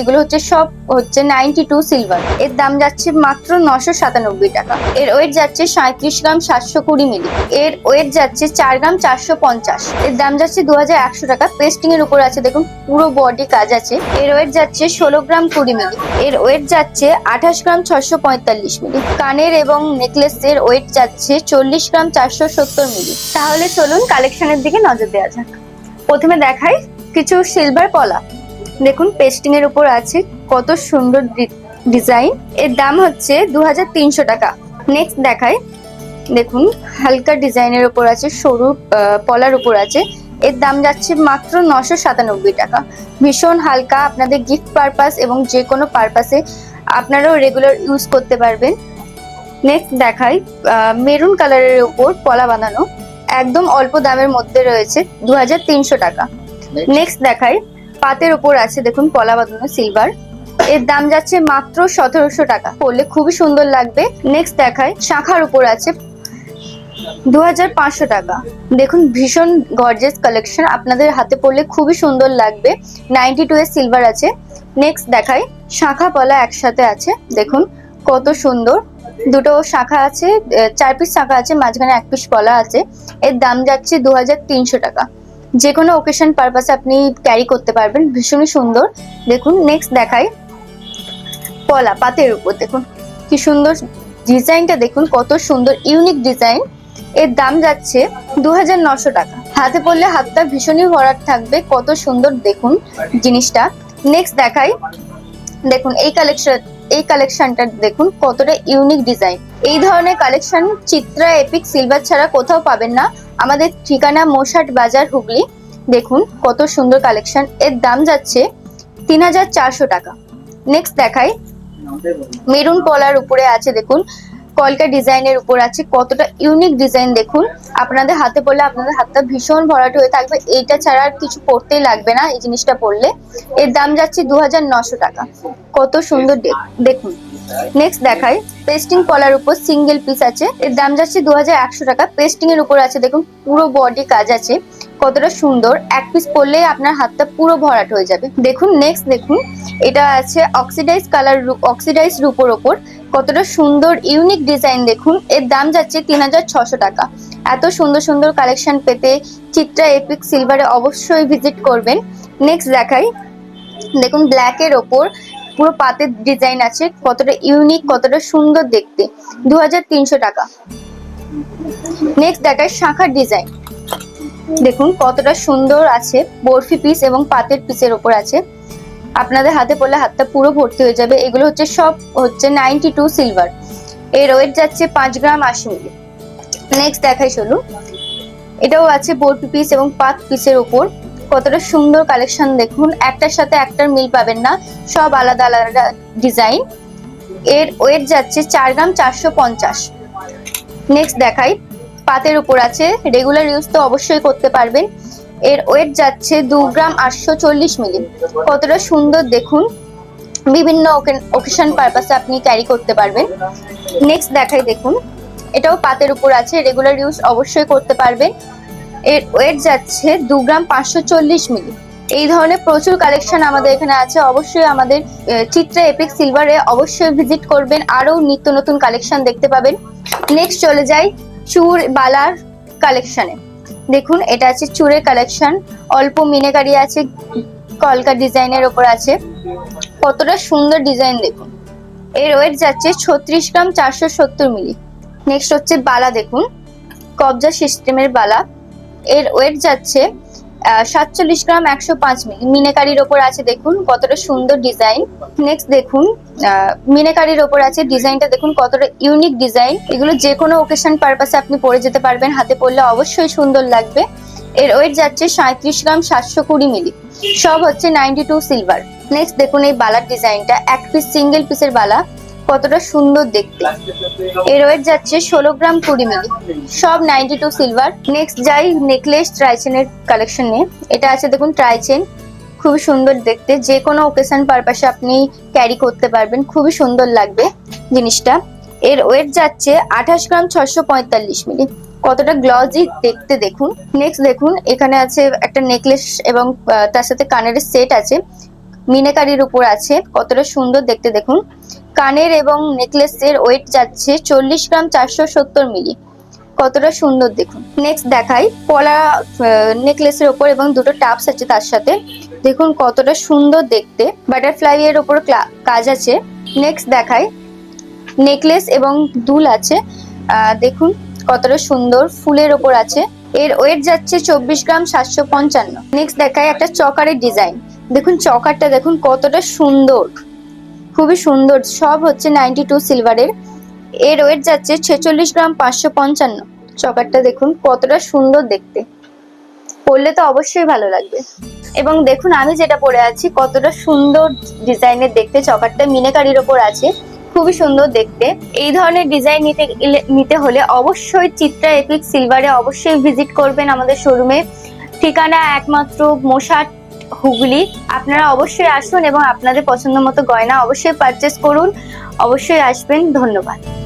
এগুলো হচ্ছে সব হচ্ছে নাইনটি টু সিলভার। এর দাম যাচ্ছে মাত্র নশো সাতানব্বই টাকা। এর ওয়েট যাচ্ছে সাঁত্রিশ গ্রাম সাতশো কুড়ি মিলি। এর ওয়েট যাচ্ছে চার গ্রাম চারশো পঞ্চাশ। এর দাম যাচ্ছে দু হাজার একশো টাকা। পেস্টিং এর উপর আছে, দেখুন, পুরো বডি কাজ আছে। এর ওয়েট যাচ্ছে ষোলো গ্রাম কুড়ি মিলি। এর ওয়েট যাচ্ছে আঠাশ গ্রাম ছশো পঁয়তাল্লিশ মিলি। কানের এবং নেকলেস এর ওয়েট যাচ্ছে চল্লিশ গ্রাম চারশো সত্তর মিলি। তাহলে চলুন কালেকশনের দিকে নজর দেওয়া যাক। প্রথমে দেখাই কিছু সিলভার পলা দেখুন পেস্টিং এর উপর আছে কত সুন্দর ডিজাইন এর দাম হচ্ছে দু হাজার তিনশো টাকা। নেক্সট দেখাই। দেখুন হালকা ডিজাইনের উপর আছে সরু পলার উপর আছে। এর দাম যাচ্ছে মাত্র নশো সাতানব্বই টাকা। ভীষণ হালকা আপনাদের গিফট পারপাস এবং যে কোনো পারপাসে আপনারাও রেগুলার ইউজ করতে পারবেন। নেক্সট দেখাই মেরুন কালারের উপর পলা বাঁধানো। একদম অল্প দামের মধ্যে রয়েছে দু হাজার তিনশো টাকা। নেক্সট দেখাই পাতের উপর আছে, দেখুন, পলা বাঁধানো সিলভার এর দাম যাচ্ছে মাত্র সতেরোশো টাকা। পরলে খুবই সুন্দর লাগবে। নেক্সট দেখায় শাখার উপর আছে দু পাঁচশো টাকা। দেখুন, ভীষণ গর্জেস কালেকশন আপনাদের হাতে পড়লে খুবই সুন্দর লাগবে। নাইনটি টু এর সিলভার আছে। নেক্সট দেখাই, শাখা পলা একসাথে আছে। দেখুন, কত সুন্দর। দুটো শাখা আছে চার পিস শাখা আছে, মাঝখানে এক পিস পলা আছে। এর দাম যাচ্ছে দু হাজার তিনশো টাকা। যে কোনো ওকেশন পারপাসে আপনি ক্যারি করতে পারবেন, ভীষণই সুন্দর। দেখুন নেক্সট দেখাই। পলা, পাতের উপর, দেখুন। কি সুন্দর ডিজাইনটা দেখুন, কত সুন্দর ইউনিক ডিজাইন এর দাম যাচ্ছে দু টাকা। হাতে পড়লে হাতটা ভীষণই ভরাট থাকবে, কত সুন্দর, দেখুন, জিনিসটা। নেক্সট দেখাই। দেখুন, এই কালেকশন এই কালেকশনটা দেখুন কতটা ইউনিক ডিজাইন এই ধরনের কালেকশন চিত্রা এপিক সিলভার ছাড়া কোথাও পাবেন না। আমাদের ঠিকানা মোশাট বাজার হুগলি। দেখুন কত সুন্দর কালেকশন এর দাম যাচ্ছে তিন হাজার চারশো টাকা। নেক্সট দেখাই। মেরুন পলার উপরে আছে দেখুন। কলকা ডিজাইনের উপর আছে। কতটা ইউনিক ডিজাইন দেখুন। আপনাদের হাতে পড়লে আপনাদের হাতটা ভীষণ ভরাট হয়ে থাকবে। এইটা ছাড়া আর কিছু পড়তেই লাগবে না এই জিনিসটা পড়লে এর দাম যাচ্ছে দু টাকা। কত সুন্দর দেখুন। নেক্সট দেখাই। পেস্টিং পলার উপর সিঙ্গেল পিস আছে। এর দাম যাচ্ছে দু হাজার একশো টাকা। পেস্টিং এর উপর আছে, দেখুন, পুরো বডি কাজ আছে। কতটা সুন্দর। এক পিস পরলে আপনার হাতটা পুরো ভরাট হয়ে যাবে। দেখুন নেক্সট দেখুন। এটা আছে অক্সিডাইজ কালার অক্সিডাইজ রূপোর ওপর। কতটা সুন্দর ইউনিক ডিজাইন দেখুন। এর দাম যাচ্ছে তিন টাকা। এত সুন্দর সুন্দর কালেকশন পেতে চিত্রা এপিক সিলভারে অবশ্যই ভিজিট করবেন। নেক্সট দেখাই। দেখুন ব্ল্যাক এর ওপর পুরো পাতের ডিজাইন আছে। কতটা ইউনিক কতটা সুন্দর দেখতে। দু হাজার তিনশো টাকা। নেক্সট দেখায় শাখার ডিজাইন দেখুন কতটা সুন্দর আছে। বরফি পিস এবং পাতের পিসের ওপর আছে। আপনাদের হাতে পড়লে হাতটা পুরো ভর্তি হয়ে যাবে। এগুলো হচ্ছে সব হচ্ছে নাইনটি টু সিলভার এর ওয়েট যাচ্ছে পাঁচ গ্রাম আশি মিলি। নেক্সট দেখাই চলুন। এটাও আছে বরফি পিস এবং পাত পিসের ওপর কতটা সুন্দর কালেকশন দেখুন। একটার সাথে একটার মিল পাবেন না। সব আলাদা আলাদা ডিজাইন এর ওয়েট যাচ্ছে চার গ্রাম চারশো পঞ্চাশ। নেক্সট দেখাই। পাতের উপর আছে। রেগুলার ইউজ তো অবশ্যই করতে পারবেন এর ওয়েট যাচ্ছে দু গ্রাম আটশো চল্লিশ মিলি। কতটা সুন্দর দেখুন। বিভিন্ন ওকেশন পারপাসে আপনি ক্যারি করতে পারবেন। নেক্সট দেখাই দেখুন। এটাও পাতের উপর আছে। রেগুলার ইউজ অবশ্যই করতে পারবেন। এর ওয়েট যাচ্ছে দু গ্রাম পাঁচশো চল্লিশ মিলি। এই ধরনের প্রচুর কালেকশন আমাদের এখানে আছে। অবশ্যই আমাদের চিত্রা এপিক সিলভারে অবশ্যই ভিজিট করবেন। আরও নিত্য নতুন কালেকশন দেখতে পাবেন। নেক্সট চলে যাই। চুর বালার কালেকশনে দেখুন, এটা আছে চুরের কালেকশন অল্প মিনেকারি আছে, কলকা ডিজাইনের ওপর আছে। কতটা সুন্দর ডিজাইন দেখুন। এর ওয়েট যাচ্ছে ছত্রিশ গ্রাম চারশো সত্তর মিলি। নেক্সট হচ্ছে বালা দেখুন। কবজা সিস্টেমের বালা। এর ওয়েট যাচ্ছে সাতচল্লিশ গ্রাম একশো পাঁচ মিনেকারির ওপর আছে দেখুন কতটা সুন্দর ডিজাইন। নেক্সট দেখুন মিনেকারির ওপর আছে ডিজাইনটা দেখুন কতটা ইউনিক ডিজাইন। এগুলো যে কোনো ওকেশন পারপাসে আপনি পরে যেতে পারবেন, হাতে পরলে অবশ্যই সুন্দর লাগবে। এর ওয়েট যাচ্ছে সাঁত্রিশ গ্রাম সাতশো কুড়ি মিলি। সব হচ্ছে নাইনটি টু সিলভার নেক্সট দেখুন এই বালার ডিজাইনটা, এক পিস সিঙ্গেল পিসের বালা। কতটা সুন্দর দেখতে এর ওয়েট যাচ্ছে ষোলো গ্রাম কুড়ি মিলি। সব নাইনটি টু সিলভার নেক্সট যাই নেকলেস ট্রাইচেনের কালেকশন এটা আছে দেখুন ট্রাইচেন খুবই সুন্দর দেখতে। যে কোনো ওকেশন পারপাসে আপনি ক্যারি করতে পারবেন। খুবই সুন্দর লাগবে জিনিসটা। এর ওয়েট যাচ্ছে আঠাশ গ্রাম ছশো পঁয়তাল্লিশ মিলি। কতটা গ্লজি দেখতে দেখুন। নেক্সট দেখুন, এখানে আছে একটা নেকলেস এবং তার সাথে কানের সেট আছে। মিনাকারির উপর আছে। কতটা সুন্দর দেখতে দেখুন। কানের এবং নেকলেসের ওয়েট যাচ্ছে চল্লিশ গ্রাম চারশো সত্তর মিলি। কতটা সুন্দর দেখুন। নেক্সট দেখাই পলা নেকলেসের ওপর এবং দুটো টাপস আছে তার সাথে। দেখুন কতটা সুন্দর দেখতে। বাটারফ্লাই এর ওপর কাজ আছে। নেক্সট দেখাই নেকলেস এবং দুল আছে। দেখুন কতটা সুন্দর ফুলের ওপর আছে। এর ওয়েট যাচ্ছে চব্বিশ গ্রাম সাতশো পঞ্চান্ন। নেক্সট দেখাই একটা চকারের ডিজাইন দেখুন চকারটা দেখুন কতটা সুন্দর। খুবই সুন্দর, সব হচ্ছে নাইনটি টু সিলভারের এর ওয়েট যাচ্ছে ছেচল্লিশ গ্রাম পাঁচশো পঞ্চান্ন। চকারটা দেখুন, কতটা সুন্দর দেখতে। পরলে তো অবশ্যই ভালো লাগবে। এবং দেখুন, আমি যেটা পরে আছি, কতটা সুন্দর ডিজাইনের দেখতে। চকারটা মিনেকারির ওপর আছে, খুবই সুন্দর দেখতে। এই ধরনের ডিজাইন নিতে নিতে হলে অবশ্যই চিত্রা এপিক সিলভারে অবশ্যই ভিজিট করবেন আমাদের শোরুমে ঠিকানা একমাত্র মশাট হুগলি, আপনারা অবশ্যই আসুন এবং আপনাদের পছন্দ মতো গয়না অবশ্যই পারচেস করুন। অবশ্যই আসবেন, ধন্যবাদ।